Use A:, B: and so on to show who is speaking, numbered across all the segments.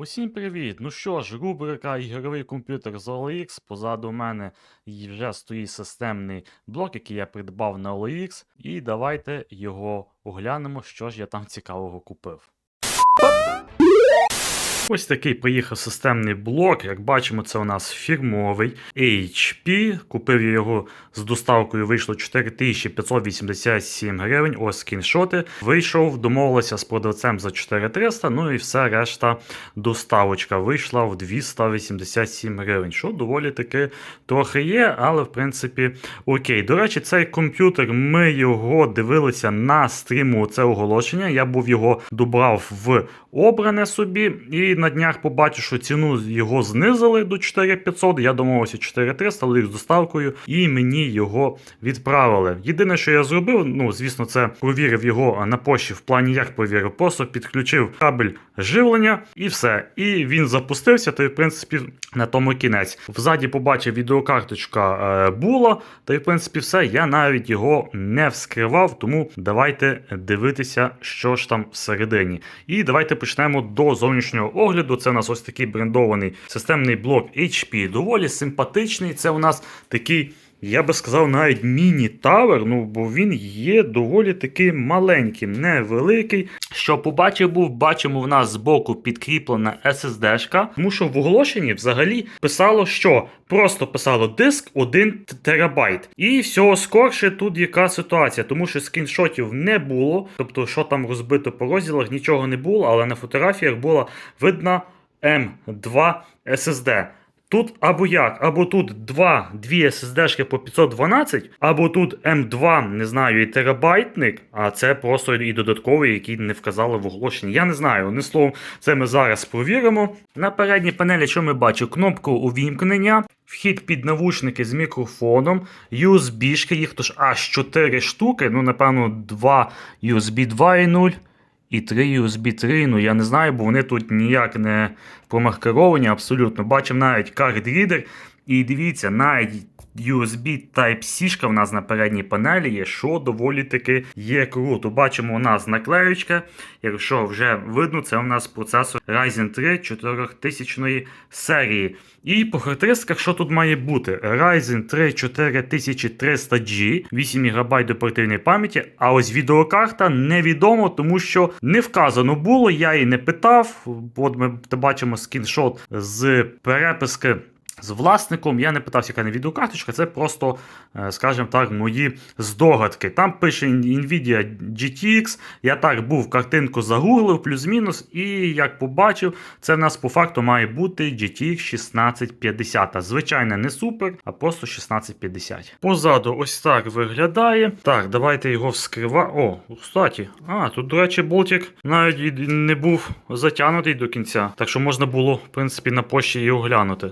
A: Усім привіт! Ну що ж, рубрика ігровий комп'ютер з OLX. Позаду мене вже стоїть системний блок, який я придбав на OLX. І давайте його оглянемо, що ж я там цікавого купив. Ось такий приїхав системний блок. Як бачимо, це у нас фірмовий HP. Купив я його з доставкою, вийшло 4587 гривень. Ось скріншоти. Вийшов, домовилися з продавцем за 4300, ну і все решта доставочка вийшла в 287 гривень, що доволі таки трохи є, але в принципі окей. До речі, цей комп'ютер ми його дивилися на стріму. Це оголошення. Я був його добрав в обране собі, і на днях побачив, що ціну його знизили до 4500. Я домовився 4300, але їх з доставкою, і мені його відправили. Єдине, що я зробив, ну звісно, це провірив його на пошті в плані, як провірив, просто підключив кабель живлення і все. І він запустився. То, в принципі, на тому кінець. Взаді побачив відеокарточка е, була, та й в принципі все. Я навіть його не вскривав, тому давайте дивитися, що ж там всередині. І давайте почнемо до зовнішнього огляду. Це у нас ось такий брендований системний блок HP. Доволі симпатичний. Це у нас такий. Я би сказав, навіть міні-тавер, ну бо він є доволі таки маленьким, невеликий. Що побачив був, бачимо, в нас збоку підкріплена SSD-шка, тому що в оголошенні взагалі писало, що просто писало диск 1 терабайт. І всього скорше тут яка ситуація, тому що скріншотів не було, тобто, що там розбито по розділах, нічого не було, але на фотографіях була видна M2 SSD. Тут або як, або тут два, дві SSD-шки по 512, або тут М2, не знаю, і терабайтник, а це просто і додатковий, який не вказали в оголошенні. Я не знаю, одним словом, це ми зараз провіримо. На передній панелі, що ми бачимо, кнопку увімкнення, вхід під навушники з мікрофоном, USB-шки, їх тож аж 4 штуки, ну, напевно, 2 USB 2.0 і 3 USB 3, ну я не знаю, бо вони тут ніяк не промаркеровані абсолютно. Бачимо навіть карт-рідер. І дивіться, навіть USB Type-C в нас на передній панелі є, що доволі таки є круто. Бачимо, у нас наклеючка. Якщо вже видно, це у нас процесор Ryzen 3 4000 серії. І по характеристиках, що тут має бути? Ryzen 3 4300G, 8 ГБ оперативної пам'яті. А ось відеокарта невідомо, тому що не вказано було, я її не питав. От ми бачимо скріншот з переписки. З власником я не питався, яка не відеокарточка, це просто, е, скажімо так, мої здогадки. Там пише Nvidia GTX. Я так був картинку загуглив, плюс-мінус, і як побачив, це в нас по факту має бути GTX 1650. Звичайно, не супер, а просто 1650. Позаду ось так виглядає. Так, давайте його вскриваємо. О, кстати, а, тут, до речі, болтик навіть не був затягнутий до кінця. Так що можна було, в принципі, на пошті його глянути.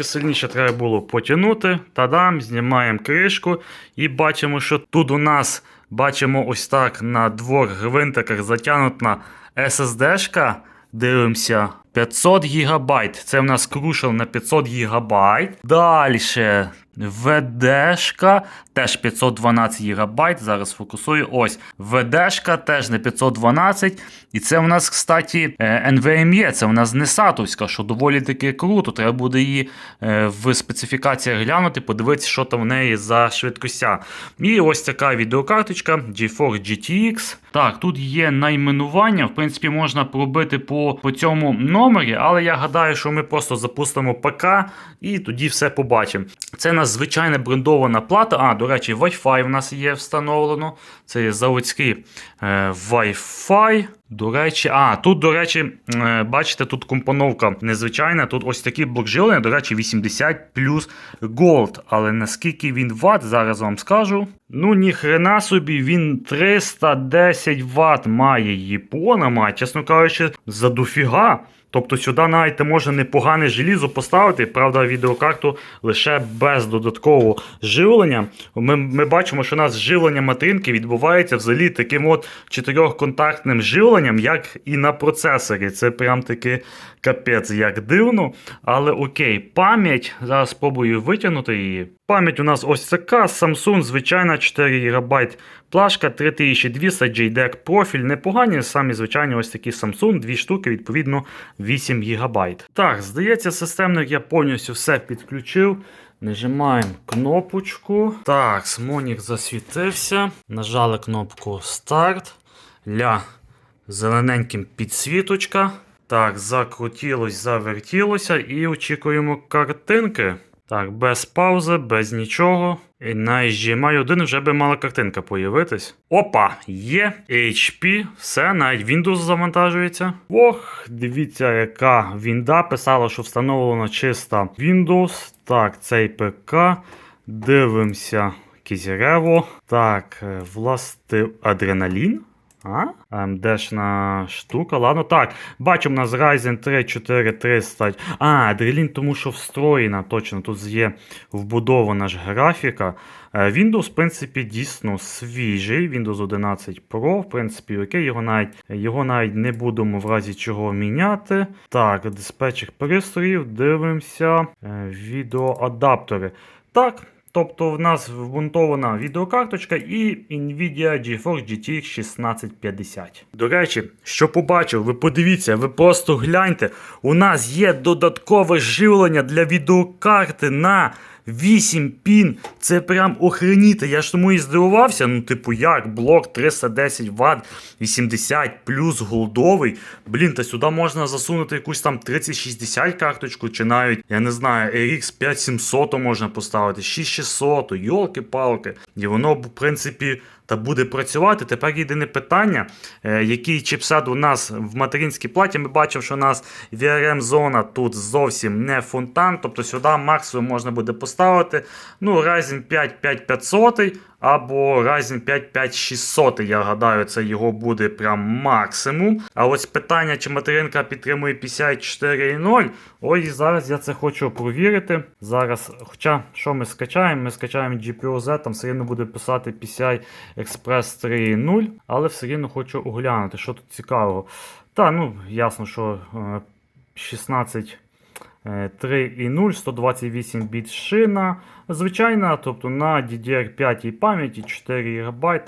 A: Трошки сильніше треба було потягнути. Тадам, знімаємо кришку і бачимо, що тут у нас бачимо ось так на двох гвинтиках затягнута SSD-шка. Дивимося. 500 ГБ. Це в нас крушел на 500 ГБ. Далі VD-шка теж 512 ГБ. Зараз фокусую. Ось VD-шка теж на 512. І це в нас, кстати, е, NVMe, це в нас не сатовська, що доволі таки круто. Треба буде її е, в специфікаціях глянути, подивитися, що там в неї за швидкостя. І ось така відеокарточка GeForce GTX. Так, тут є найменування. В принципі, можна пробити по, по цьому номері, але я гадаю, що ми просто запустимо ПК і тоді все побачимо. Це у нас звичайна брендована плата. А, до речі, Wi-Fi в нас є встановлено. Це є заводський е, Wi-Fi. До речі, а, тут, до речі, е, бачите, тут компоновка незвичайна. Тут ось такі блокжилення, до речі, 80 плюс голд. Але наскільки він ватт, зараз вам скажу. Ну, ніхрена собі, він 310 Вт має Япона, має, чесно кажучи, за дофіга. Тобто сюди навіть можна непогане желізо поставити, правда, відеокарту лише без додаткового живлення. Ми ми бачимо, що у нас живлення материнки відбувається взагалі таким от чотирьохконтактним живленням, як і на процесорі. Це прям таки капець як дивно. Але окей, пам'ять. Зараз спробую витягнути її. Пам'ять у нас ось така. Samsung, звичайна 4 ГБ Плашка 3200 JDEC профіль непогані, самі звичайні ось такі Samsung, дві штуки, відповідно 8 ГБ. Так, здається, системник я повністю все підключив. Нажимаємо кнопочку. Так, смонік засвітився. Нажали кнопку Старт. Ля зелененьким підсвіточка. Так, закрутілось, завертілося і очікуємо картинки. Так, без паузи, без нічого. І на HDMI 1 вже би мала картинка появитись. Опа! Є HP, все, навіть Windows завантажується. Ох, дивіться, яка вінда. Писала, що встановлено чисто Windows. Так, цей ПК. Дивимося. Кізірево. Так, е, власти адреналін. А? АМДшна штука. Ладно, так. Бачимо, у нас Ryzen 3 4300. А, Adrenalin, тому що встроєна, точно, тут є вбудована ж графіка. Е, Windows, в принципі, дійсно свіжий. Windows 11 Pro, в принципі, окей, його навіть, його навіть не будемо в разі чого міняти. Так, диспетчер пристроїв, дивимося. Е, Відеоадаптери. Так. Тобто в нас вмонтована відеокарточка і Nvidia GeForce GTX 1650. До речі, що побачив, ви подивіться, ви просто гляньте. У нас є додаткове живлення для відеокарти на 8 пін. Це прям охреніти. Я ж тому і здивувався. Ну, типу, як блок 310 Вт, 80 плюс голдовий. Блін, та сюди можна засунути якусь там 3060 карточку, чи навіть, я не знаю, RX 5700 можна поставити, 6600, йолки-палки. І воно, в принципі, та буде працювати. Тепер єдине питання, е, який чіпсет у нас в материнській платі. Ми бачимо, що у нас VRM-зона тут зовсім не фонтан, тобто сюди максимум можна буде поставити ну, Ryzen 5 5500 або Ryzen 5 5600. Я гадаю, це його буде прям максимум. А ось питання, чи материнка підтримує 54.0. Ой, зараз я це хочу провірити. Зараз, хоча, що ми скачаємо? Ми скачаємо GPU-Z, там все рівно буде писати PCI Express 3.0, але все рівно хочу оглянути, що тут цікавого. Та, ну, ясно, що е, 16. Е, 3.0, 128 біт шина. Звичайна, тобто на DDR5 пам'яті 4 ГБ.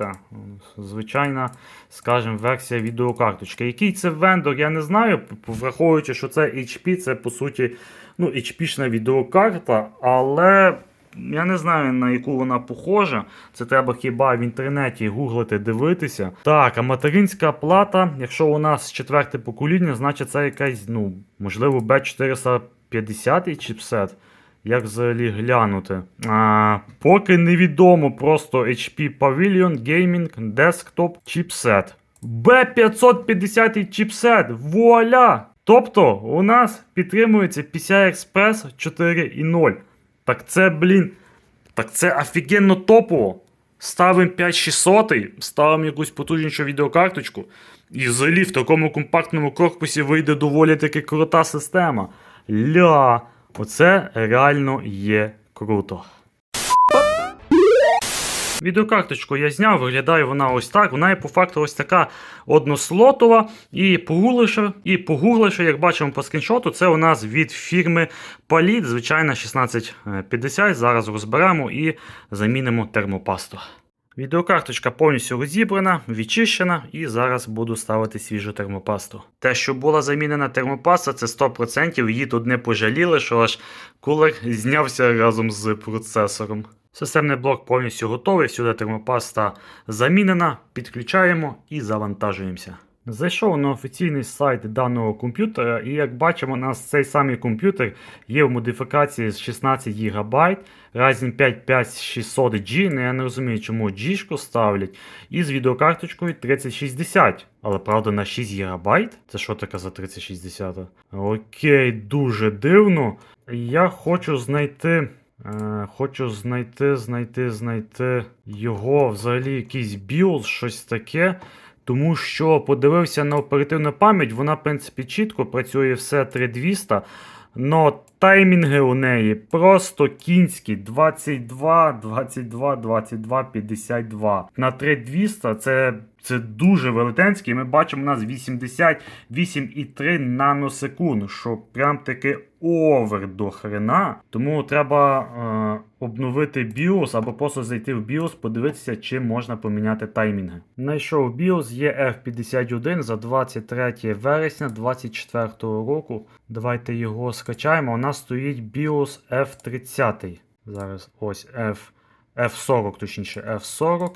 A: Звичайна, скажімо, версія відеокарточки. Який це вендор, я не знаю. Враховуючи, що це HP, це по суті ну, HP-шна відеокарта, але. Я не знаю, на яку вона похожа. Це треба хіба в інтернеті гуглити, дивитися. Так, а материнська плата, якщо у нас четверте покоління, значить це якась, ну, можливо, B450 чіпсет. Як взагалі глянути? А, поки невідомо просто HP Pavilion Gaming Desktop чіпсет. B550 чіпсет. Вуаля! Тобто у нас підтримується PCI Express 4.0. Так це, блін, так це офігенно топово. Ставимо 5600, ставимо якусь потужнішу відеокарточку. І взагалі в такому компактному корпусі вийде доволі таки крута система. Ля, оце реально є круто. Відеокарточку я зняв, виглядає вона ось так. Вона є по факту ось така однослотова. І погугливши, і погугливши, як бачимо по скріншоту, це у нас від фірми Palit, звичайно, 1650. Зараз розберемо і замінимо термопасту. Відеокарточка повністю розібрана, відчищена, і зараз буду ставити свіжу термопасту. Те, що була замінена термопаста, це 100%. Її тут не пожаліли, що аж кулер знявся разом з процесором. Системний блок повністю готовий, сюди термопаста замінена, підключаємо і завантажуємося. Зайшов на офіційний сайт даного комп'ютера, і як бачимо, у нас цей самий комп'ютер є в модифікації з 16 ГБ, Ryzen 5 5600G, ну я не розумію, чому G ставлять, і з відеокарточкою 3060. Але правда на 6 ГБ? Це що таке за 3060? Окей, дуже дивно. Я хочу знайти. Е, хочу знайти, знайти, знайти його взагалі якийсь BIOS, щось таке. Тому що подивився на оперативну пам'ять, вона, в принципі, чітко працює все 3200. Но Таймінги у неї просто кінські 22, 22, 22, 52. На 3200 це, це дуже велетенський. Ми бачимо, у нас 88,3 наносекунд, що прям таки овер до хрена. Тому треба е, обновити BIOS або просто зайти в BIOS, подивитися, чи можна поміняти таймінги. Знайшов BIOS є F51 за 23 вересня 2024 року. Давайте його скачаємо. У нас стоїть BIOS F30. Зараз ось F, F40, точніше F40.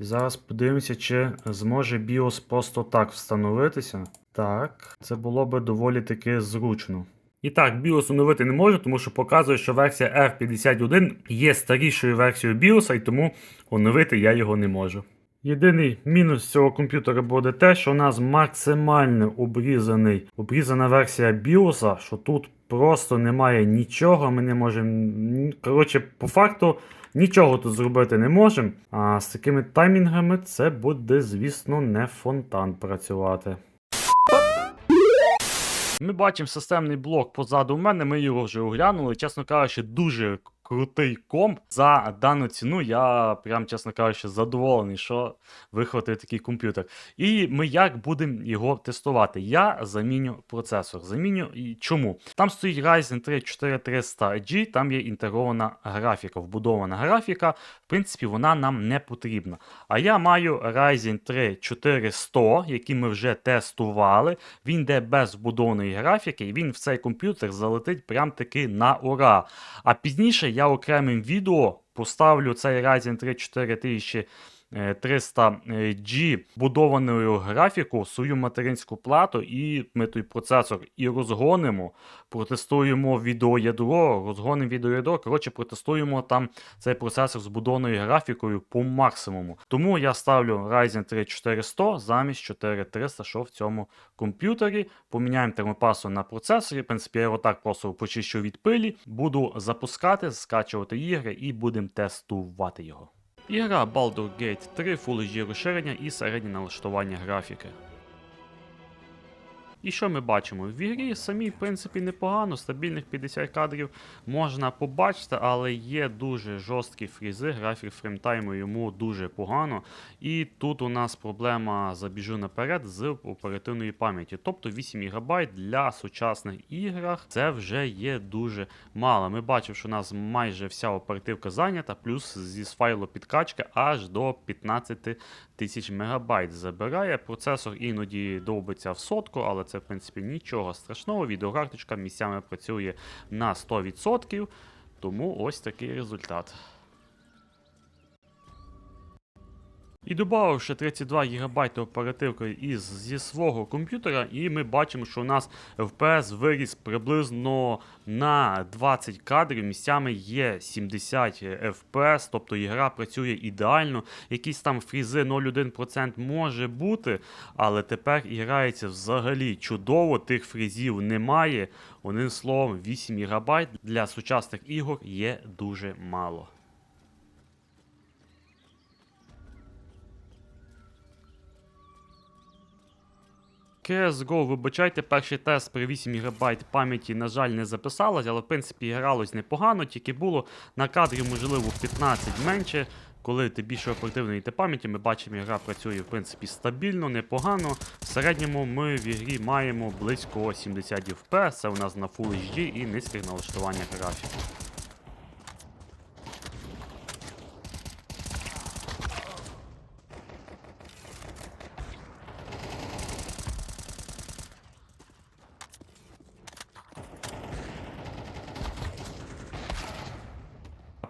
A: І зараз подивимося, чи зможе BIOS просто так встановитися. Так, це було би доволі таки зручно. І так, BIOS оновити не можу, тому що показує, що версія F51 є старішою версією BIOS, і тому оновити я його не можу. Єдиний мінус цього комп'ютера буде те, що у нас максимально обрізаний, обрізана версія BIOS, що тут просто немає нічого. Ми не можемо. Коротше, по факту нічого тут зробити не можемо. А з такими таймінгами це буде, звісно, не фонтан працювати. Ми бачимо системний блок позаду мене, ми його вже оглянули. Чесно кажучи, дуже крутий комп. За дану ціну я прям, чесно кажучи, задоволений, що вихватив такий комп'ютер. І ми як будемо його тестувати? Я заміню процесор. Заміню і чому? Там стоїть Ryzen 3 4300G, там є інтегрована графіка, вбудована графіка. В принципі, вона нам не потрібна. А я маю Ryzen 3 4100, який ми вже тестували. Він йде без вбудованої графіки, і він в цей комп'ютер залетить прям таки на ура. А пізніше я окремим відео поставлю цей Ryzen 3 4300G будованою графіку, свою материнську плату, і ми той процесор і розгонимо, протестуємо відеоядро, розгонимо відеоядро. Коротше, протестуємо там цей процесор з будованою графікою по максимуму. Тому я ставлю Ryzen 3 4100 замість 4300, що в цьому комп'ютері. Поміняємо термопасу на процесорі. В принципі, я його так просто почищу від пилі. Буду запускати, скачувати ігри і будемо тестувати його. Ігра Baldur Gate 3 Full HD розширення і середнє налаштування графіки. І що ми бачимо? В ігрі самі, в принципі, непогано, стабільних 50 кадрів можна побачити, але є дуже жорсткі фрізи, графік фреймтайму йому дуже погано. І тут у нас проблема забіжу наперед з оперативної пам'яті. Тобто 8 ГБ для сучасних іграх це вже є дуже мало. Ми бачимо, що у нас майже вся оперативка зайнята, плюс зі файлу підкачки аж до 15 тисяч мегабайт забирає. Процесор іноді довбиться в сотку, але це в принципі нічого страшного. Відеокарточка місцями працює на 100%. Тому ось такий результат. І додавши 32 ГБ оперативки із зі свого комп'ютера, і ми бачимо, що у нас FPS виріс приблизно на 20 кадрів. Місцями є 70 FPS, тобто ігра працює ідеально. Якісь там фрізи 0,1% може бути, але тепер і грається взагалі чудово. Тих фрізів немає. Одним словом, 8 ГБ для сучасних ігор є дуже мало. CSGO, вибачайте, перший тест при 8 ГБ пам'яті, на жаль, не записалось, але в принципі гралось непогано, тільки було на кадрі, можливо, 15 менше. Коли ти більше оперативної ти пам'яті, ми бачимо, гра працює в принципі стабільно, непогано. В середньому ми в ігрі маємо близько 70 FPS, це у нас на Full HD і низьких налаштування графіки.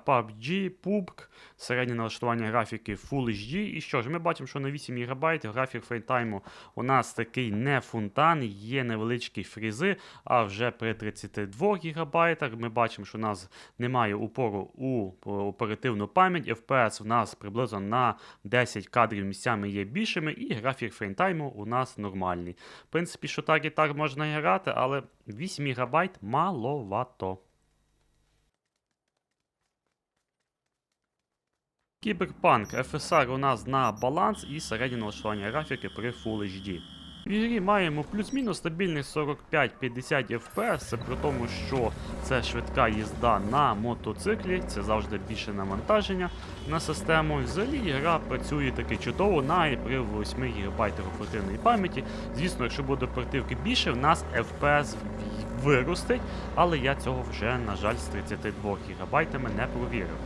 A: PUBG, PUBG, середнє налаштування графіки Full HD. І що ж, ми бачимо, що на 8 ГБ графік фреймтайму у нас такий не фонтан, є невеличкі фрізи, а вже при 32 ГБ ми бачимо, що у нас немає упору у оперативну пам'ять. FPS в нас приблизно на 10 кадрів місцями є більшими, і графік фреймтайму у нас нормальний. В принципі, що так і так можна грати, але 8 ГБ маловато. Кіберпанк FSR у нас на баланс і середнє налаштування графіки при Full HD. В ігрі маємо плюс-мінус стабільних 45-50 FPS, це при тому, що це швидка їзда на мотоциклі, це завжди більше навантаження на систему. Взагалі гра працює таки чудово навіть при 8 ГБ оперативної пам'яті. Звісно, якщо буде оперативки більше, в нас FPS виростить, але я цього вже, на жаль, з 32 ГБ не провірив.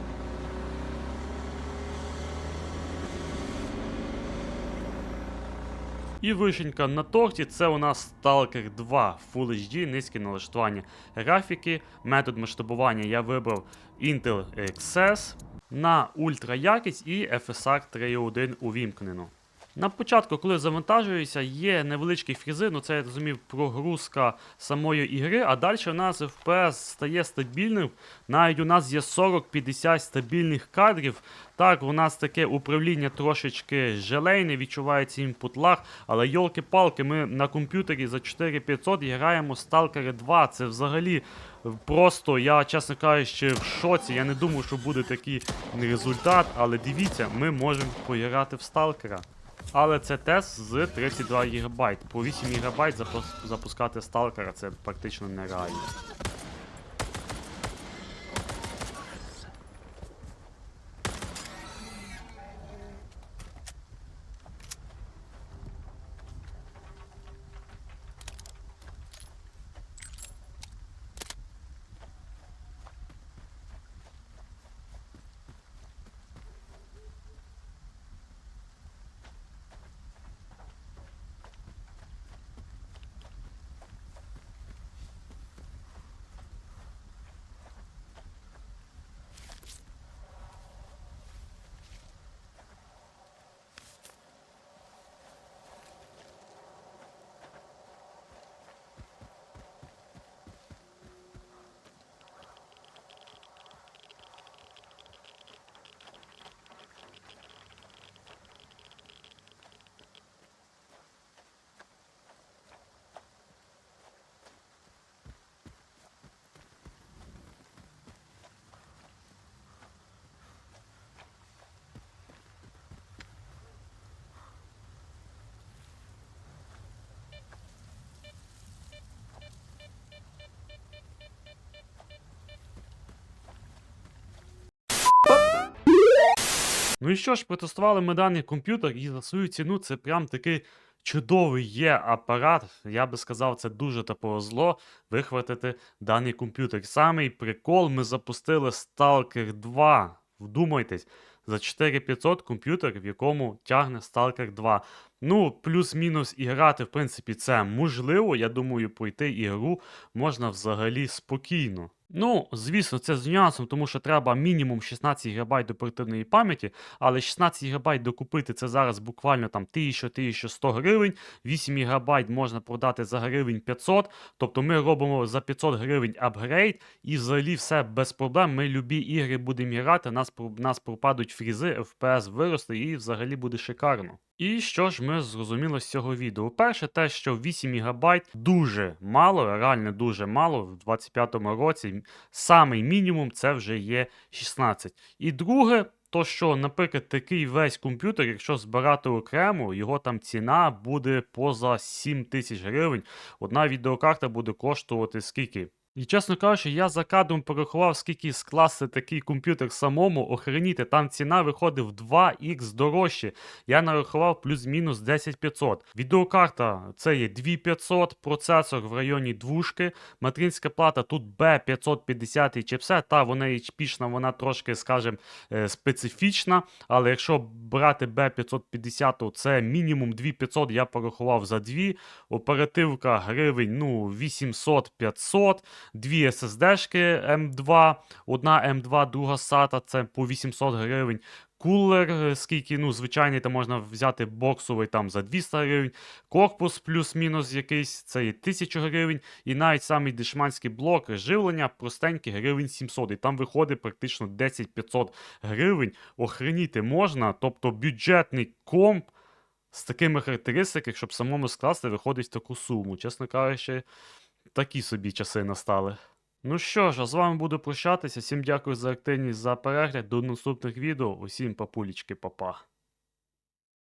A: І вишенька на торті це у нас Stalker 2 Full HD, низьке налаштування графіки. Метод масштабування я вибрав Intel XS на ультра якість і FSR 3.1 увімкнено. На початку, коли завантажуюся, є невеличкі фрізи, ну це я розумів прогрузка самої ігри, а далі у нас FPS стає стабільним. Навіть у нас є 40-50 стабільних кадрів. Так, у нас таке управління трошечки желейне, відчувається імпут лаг, але йолки-палки, ми на комп'ютері за 4500 граємо Stalker 2. Це взагалі просто, я, чесно кажучи, в шоці. Я не думав, що буде такий результат, але дивіться, ми можемо поіграти в Сталкера. Але це тест з 32 ГБ. По 8 ГБ запускати сталкера це практично нереально. Ну і що ж, протестували ми даний комп'ютер, і за свою ціну це прям такий чудовий є апарат. Я би сказав, це дуже та зло вихватити даний комп'ютер. Самий прикол, ми запустили Stalker 2. Вдумайтесь, за 4500 комп'ютер, в якому тягне Stalker 2. Ну, плюс-мінус і грати, в принципі, це можливо. Я думаю, пройти ігру можна взагалі спокійно. Ну, звісно, це з нюансом, тому що треба мінімум 16 ГБ оперативної пам'яті, але 16 ГБ докупити це зараз буквально там 1000-1100 гривень, 8 ГБ можна продати за гривень 500, тобто ми робимо за 500 гривень апгрейд і взагалі все без проблем. Ми любі ігри будемо грати, нас, нас пропадуть фрізи, FPS виросте і взагалі буде шикарно. І що ж ми зрозуміли з цього відео? Перше, те, що 8 ГБ дуже мало, реально дуже мало в 25-му році. Самий мінімум це вже є 16. І друге, то що, наприклад, такий весь комп'ютер, якщо збирати окремо, його там ціна буде поза 7 тисяч гривень. Одна відеокарта буде коштувати скільки? І чесно кажучи, я за кадром порахував, скільки скласти такий комп'ютер самому, охреніти, там ціна виходить в 2х дорожче. Я нарахував плюс-мінус 10500. Відеокарта це є 2500, процесор в районі двушки, материнська плата тут B550 чипсет, та вона HP, вона трошки, скажімо, е, специфічна, але якщо брати B550, то це мінімум 2500, я порахував за дві. Оперативка гривень ну 800-500, дві SSD-шки M2, одна M2, друга SATA, це по 800 гривень. Кулер, е, скільки, ну, звичайний, там можна взяти боксовий там за 200 гривень, корпус плюс-мінус якийсь, це є 1000 гривень, і навіть самий дешманський блок живлення простенький гривень 700, і там виходить практично 10-500 гривень. Охреніти можна, тобто бюджетний комп з такими характеристиками, щоб самому скласти, виходить в таку суму. Чесно кажучи, такі собі часи настали. Ну що ж, а з вами буду прощатися. Всім дякую за активність за перегляд. До наступних відео. Усім папулічки, папа.